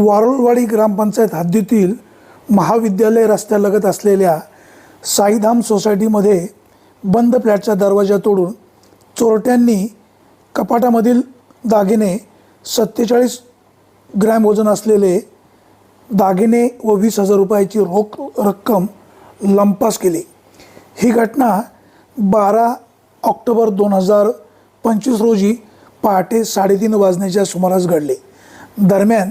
वारुळवाडी ग्रामपंचायत हद्दीतील महाविद्यालय रस्त्यालगत असलेल्या साईधाम सोसायटीमध्ये बंद फ्लॅटचा दरवाजा तोडून चोरट्यांनी कपाटामधील दागिने सत्तेचाळीस ग्रॅम वजन असलेले दागिने व वीस हजार रुपयाची रोख रक्कम लंपास केली. ही घटना बारा ऑक्टोबर दोन हजार पंचवीस रोजी पहाटे साडेतीन वाजण्याच्या सुमारास घडली. दरम्यान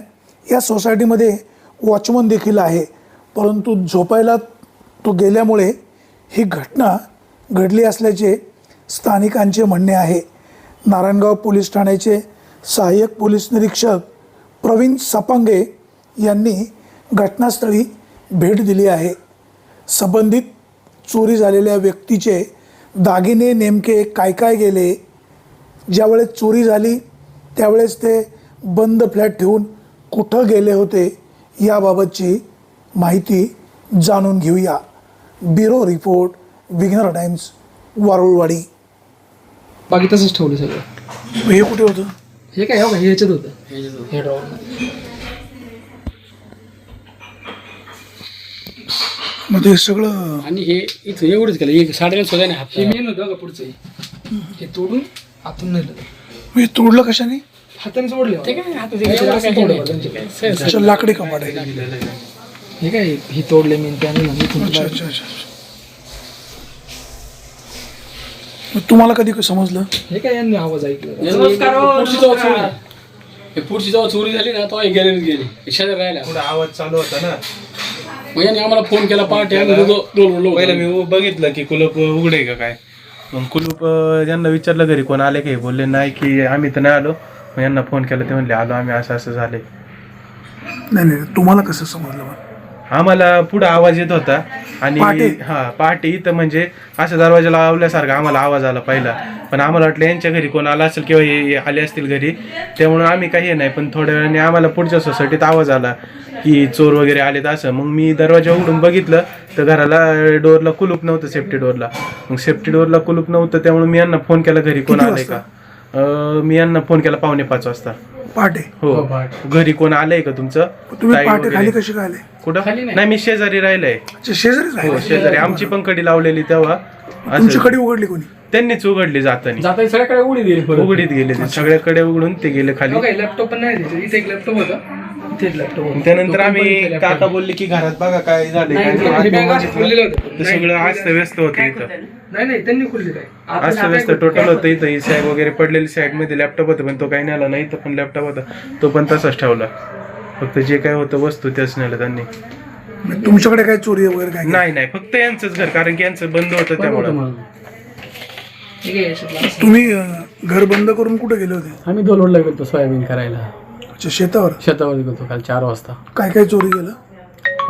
या सोसायटीमध्ये वॉचमन देखील आहे. परंतु झोपायला तो गेल्यामुळे ही घटना घडली असल्याचे स्थानिकांचे म्हणणे आहे. नारायणगाव पोलीस ठाण्याचे सहाय्यक पोलीस निरीक्षक प्रवीण सपांगे यांनी घटनास्थळी भेट दिली आहे. संबंधित चोरी झालेल्या व्यक्तीचे दागिने नेमके काय काय गेले? ज्यावेळेस चोरी झाली त्यावेळेस ते बंद फ्लॅट ठेवून कुठं गेले होते याबाबतची माहिती जाणून घेऊया. Bureau report Vighnar Times Warulwadi. बाकी तसंच ठेवलं सगळं. हे कुठे होतं? हे काय हो हे ह्याच्यात होतं. हे मग ते सगळं आणि हे इथं एवढंच केलं. एक साडेनऊ सुद्धा नाही हे मेन होतं का पुढचं. हे. हे तोडून आतून नेलं. हे तोडलं कशाने? हाताने सोडले. ते काय. अच्छा लाकडी कपाट आहे. हे काय? हे तोडले मी त्याने म्हणून इथून अच्छा तुला- अच्छा अच्छा. मग तुम्हाला कधी समजलं? हे काय यांनी आवाज ऐकला? नमस्कार हो, पुढची जेव्हा नमस्कार. चोरी- हे पुढची जेव्हा चोरी झाली ना तेव्हा गॅलरीत गेली. हे शेजारी राहिला. पुढं आवाज चालू होता ना. मग यांनी आम्हाला फोन केला पहाटे आम्ही दोघं दोन पहिलं मी उ- बघितलं की कुलूप उघडे का काय. मग कुलूप अं, यांना विचारलं घरी कोण आले की बोलले नाही की आम्ही तर नाही आलो. मग यांना फोन केला ते म्हणले आलो आम्ही असं असं झाले नाही नाही तुम्हाला कसं समजलं? आम्हाला पुढे आवाज येत होता आणि पहाटे? हा पहाटे इथं म्हणजे असं दरवाजा लावल्यासारखा आम्हाला आवाज आला पहिला. पण आम्हाला वाटलं यांच्या घरी कोण आला असेल किंवा हे हे आले असतील घरी त्यामुळे आम्ही काही नाही. पण थोड्या वेळाने आम्हाला पुढच्या सोसायटीत आवाज आला की चोर वगैरे आलेत असं. मग मी दरवाजा उघडून बघितलं तर घराला डोअरला कुलूप नव्हतं सेफ्टी डोअरला. मग सेफ्टी डोअरला कुलूप नव्हतं त्यामुळे मी यांना फोन केला घरी कोण किती आलंय का? अं, मी यांना फोन केला पावणे पाच वाजता. पहाटे? हो. हो. घरी कोण आलंय का तुमचं? तुम्ही ताई पहाटे वगैरे? खाली कशी काय आले? कुठं? खाली नाही. नाही मी शेजारी राहिलंय. अच्छा शेजारीच हो राहिले शेजारी. आमची पण कडी लावलेली तेव्हा. तुमची असं. कडी उघडली कोणी? त्यांनीच उघडली जातानी. जाता सगळ्याकडे उडी दिली परत. उघडीत गेले. ते सगळ्याकडे उघडून ते गेले खाली. हो लॅपटॉप पण नाही दिले. इथे एक लॅपटॉप होता. लॅपटॉप त्यानंतर आम्ही. काका बोलले की घरात बघा काय झाले नाही, काय नाही, नाही. हे खोललेलं होतं. ते सगळं अस्त व्यस्त होतं इथं. नाही नाही त्यांनी खुलली काय टोटल होतं इथं. ही सॅग वगैरे पडलेली सॅगमध्ये लॅपटॉप होतं पण तो काही नेला नाही तर पण लॅपटॉप होता. तो पण तसाच ठेवला. फक्त जे काय होतं वस्तू त्याच नेलं त्यांनी. तुमच्याकडे काय चोरी वगैरे काय नाही नाही. फक्त यांचंच घर कारण की यांचं बंद होतं त्यामुळं. तुम्ही अं, घर बंद करून कुठे गेले होते? आम्ही दोलवडला गेलो सोयाबीन करायला. अच्छा शेतावर? शेतावर गेलो काल चार वाजता. काय काय चोरी केलं?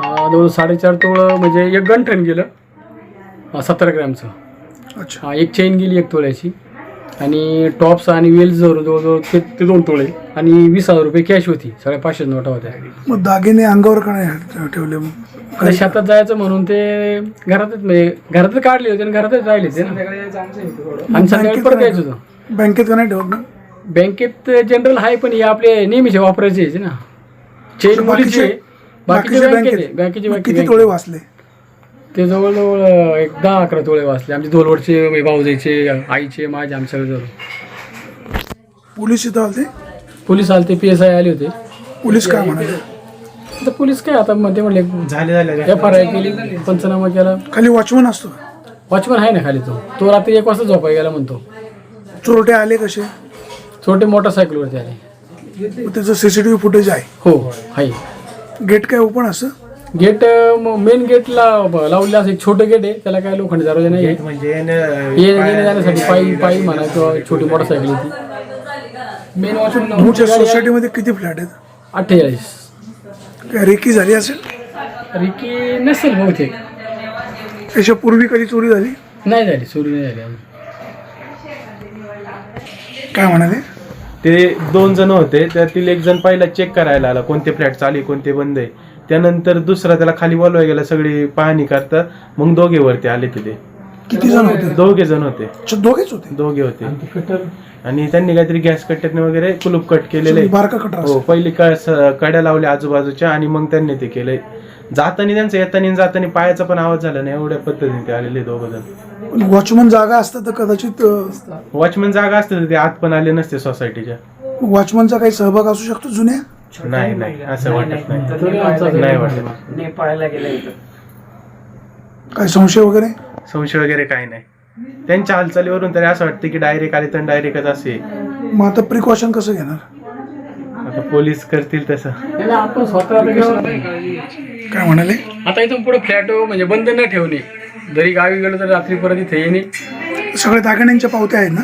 अं, जवळ साडेचार तोळं म्हणजे एक गंठण गेलं. अं, सतरा ग्रॅमचं. अच्छा. हा, एक चेन गेली एक तोळ्याची. आणि टॉप्स आणि वेल्स धरून जवळजवळ ते ते दोन तोळे. आणि वीस हजार रुपये कॅश होती सगळ्या पाचशे नोटा होत्या. मग दागिने अंगावर का नाही ठेवले मग? आणि शेतात जायचं म्हणून ते घरातच म्हणजे घरातच काढले होते आणि घरातच राहिले ते ना. आणि संध्याकाळी परत यायचं होतं. बँकेत का नाही ठेवत ना बँकेत जनरल आहे पण हे आपले नेहमीचे वापरायचे आहेत ना. चेन मुलीचे बाकीचे बँकेत आहे. बँकेचे. मग बाकी किती तोळे वाचले? ते जवळजवळ एक दहा अकरा तोळे वाचले. आमचे दोलवडचे भाऊजाईचे आईचे माझे आमचे सगळे जवळ. पोलीस इथं आलते? पोलीस आले ते पी एस आय आले होते. पोलीस काय म्हणाले? आता पोलीस काय आता मध्ये म्हणले झाले झाले एफ आर आय केली पंचनामा केला. खाली वॉचमन असतो? वॉचमन आहे ना खाली तो. तो रात्री एक वाजता झोपाय गेला म्हणतो. चोरटे आले कसे? छोटे मोटरसायकलवरती आले मग त्याचं सीसीटीव्ही फुटेज आहे. हो आहे. गेट काय ओपन असं? गेट मेन गेटला लावलेलं असं एक छोटं गेट आहे. त्याला काय लोखंड दरवाजा नाही आहे? म्हणजे यानं- ये येण्या जाण्यासाठी पायी पायी म्हणा किंवा छोटी मोटरसायकल येते. मेन वॉचमन तुमच्या सोसायटीमध्ये किती फ्लॅट आहेत? अठ्ठेचाळीस. काय रेकी झाली असेल? रिकी नसेल बहुतेक. त्याच्या पूर्वी कधी चोरी झाली? नाही झाली चोरी नाही झाली. काय म्हणाले? ते दोन जण होते त्यातील एक जण पहिला चेक करायला आला कोणते फ्लॅट चालू आहे कोणते बंद आहे. त्यानंतर दुसरा त्याला खाली बोलवाय गेला सगळी पाहणी करता मग दोघे वरती आले तिथे. किती जण होते? दोघे जण होते. अच्छा, दोघेच होते? दोघे होते. आणि त्यांनी काहीतरी गॅस कट्ट्याने वगैरे कुलूप कट केलेले. बारका कटर हो पहिली क- स- कड्या लावल्या आजूबाजूच्या आणि मग त्यांनी ते केलंय. जातानी त्यांचं येतानी जातानी पायाचा पण आवाज झाला नाही एवढ्या पद्धतीने ते आलेले दोघं जण. वॉचमन जागा असतात तर कदाचित अं, वॉचमॅन जागा असते तर ते आत पण आले नसते सोसायटीच्या वॉचमनचा काही सहभाग असू शकतो जुन्या? नाही नाही असं वाटत नाही वाटत. नेपाळला गेला इथं. काही संशय वगैरे? संशय वगैरे काही नाही. त्यांच्या हालचालीवरून तरी असं वाटतं की डायरेक्ट आले तर डायरेक्टच असे. मग आता प्रिकॉशन कसं घेणार? आता पोलीस करतील तसं. त्याला आपण स्वतः काय म्हणाले? आता इथून पुढे फ्लॅट म्हणजे बंद न ठेवणे. जरी गावी गेलो तर रात्री परत इथे येणे. सगळ्या दागिन्यांच्या पावत्या आहेत ना?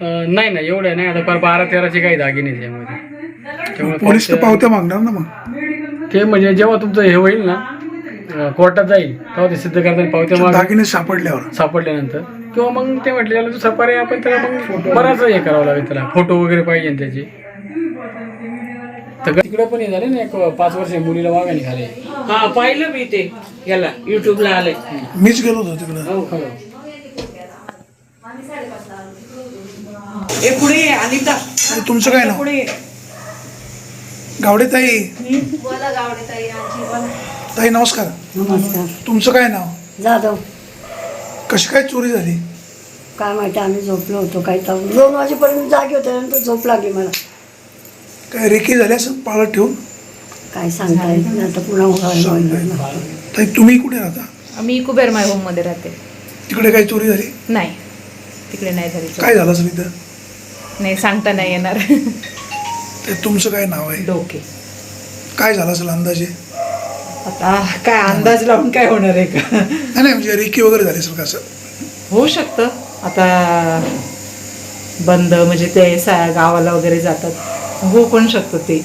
अं, नाही नाही एवढ्या नाही. आता फार बारा तेराचे काही दागिने त्यामध्ये त्यामुळे पोलीस तर पावत्या मागणार ना मग? ते म्हणजे जेव्हा तुमचं हे होईल ना अं, कोर्टात जाईल तेव्हा ते सिद्ध करताना पावत्या माग दागिने सापडल्यावर. सापडल्यानंतर. किंवा मग ते म्हटले दुसरा पर्याय आपण त्याला मग बराच हे करावं लागेल त्याला. फोटो वगैरे पाहिजे ना त्याचे. तर तिकडे पण हे झाले ना एक पाच वर्ष मुलीला वागा निघाले हा पाहिलं मी ते याला युट्यूबला आलंय. मीच गेलो होतो तिकडं. ए पुढे ये अनिता. आणि तुमचं काय नाव? पुढे ये. गावडे ताई बोला. गावडे ताई नमस्कार. नमस्कार. तुमचं काय नाव? जाधव. कशी काय चोरी झाली? काय माहिती आम्ही झोपलो होतो काही तर दोन वाजेपर्यंत जागे होते नंतर झोप लागली मला. काय रेकी झाली असं पाळत ठेवून? काय सांगता येत नाही आता पुन्हा उघायला ताई तुम्ही कुठे राहता? मी कुबेर माय होममध्ये राहते. तिकडे काही चोरी झाली? नाही. तिकडे नाही झाली चोरी. काय झालं असेल इथं? नाही सांगता नाही येणार. ते तुमचं काय नाव आहे? डोके. काय झालं असेल अंदाजे? आता काय अंदाज लावून काय होणार आहे का? नाही नाही म्हणजे रेकी वगैरे झाली असेल का असं? होऊ शकतं. आता बंद म्हणजे ते सा गावाला वगैरे जातात. होऊ पण शकतं ते.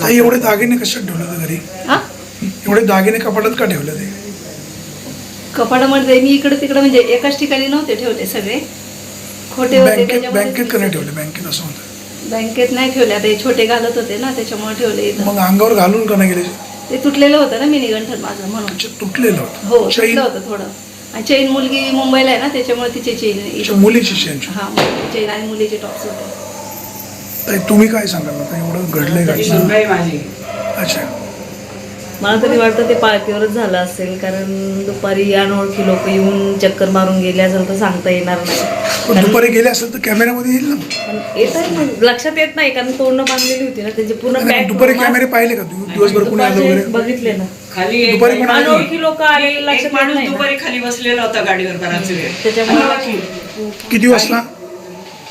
ताई एवढे दागिने कशात ठेवले होते घरी? हा एवढे दागिने कपाटात का ठेवले ते कपाडामध्ये मी इकडे तिकडे म्हणजे एकाच ठिकाणी नव्हते ठेवले सगळे. खोटे होते बँकेत त्याच्यामुळे बँकेत का नाही ठेवले? बँकेत असं होतं. बँकेत नाही ठेवले आता हे छोटे घालत होते ना त्याच्यामुळे ठेवले इथं. मग अंगावर घालून का नाही गेले? ते तुटलेलं होतं ना मिनी गंठन माझं म्हणून. अच्छा, तुटलेलं हो होतं चैन तुटलं होतं थोडं. आणि चैन मुलगी मुंबईला आहे ना त्याच्यामुळे तिचे चैन अच्छा, मुलीची चैन हा चैन आणि मुलीचे टॉप्स होते. ताई तुम्ही काय सांगाल? आता एवढं घडलंय माझी. अच्छा. मला तरी वाटतं ते पाळतीवरच झालं असेल कारण दुपारी अनोळखी लोक येऊन चक्कर मारून गेले असेल तर सांगता येणार नाही. पण दुपारी गेले असेल तर कॅमेऱ्यामध्ये येईल ना? पण येत आहे लक्षात येत नाही कारण तोंड बांधलेली होती ना त्याची पूर्ण नाही, बॅग दुपारी कॅमेरे पाहिले का तुम्ही? दिवसभर कोणी आलं वगैरे? बघितले ना. खाली एक दुपारी आले अनोळखी लोक एक लक्षात येत माणूस नाही ना. दुपारी खाली बसलेला होता गाडीवर बराच वेळ. त्याच्यामुळे किती वाजता?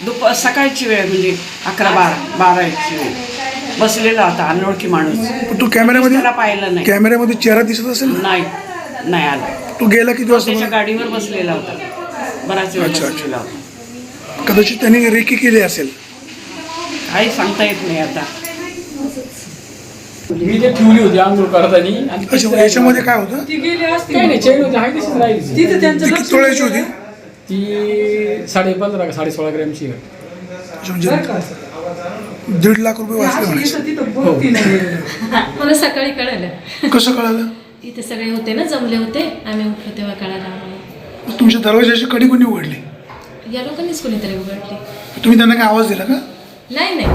दुपार सकाळची वेळ म्हणजे अकरा बारा बाराची वेळ. बसलेला होता अनोळखी माणूस. पण तू कॅमेऱ्यामध्ये त्याला पाहिलं नाही. कॅमेऱ्यामध्ये चेहरा दिसत असेल? ना नाही नाही आला. तू गेला किती वाजता त्याच्या? गाडीवर बसलेला होता. बराच वेळ अच्छा, अच्छा. बसलेला होता. कदाचित त्यांनी रेकी केली असेल. काही सांगता येत नाही आता. मी ते ठेवली होती आंघोळ करताना. आणि ती अच्छा मग याच्यामध्ये काय होतं? काही नाही चैन होती हाय तशीच राहिली. ती. ती किती तोळ्याची होती? ती साडे पंधरा का साडे सोळा ग्रॅमची आहे. म्हणजे दीड लाख रुपये वाचले म्हणायचे मला सकाळी कळालं. कसं कळालं? इथे सगळे होते ना जमले होते. आम्ही उठलो तेव्हा कळालं आम्हाला. तुमच्या दरवाजाची कडी कोणी उघडली? या लोकांनीच कोणीतरी उघडली. तुम्ही त्यांना काय आवाज दिला का? नाही नाही.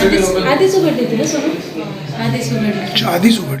आधीच आधीच उघडली होती ना सोडून आधीच उघडली. अच्छा आधीच उघड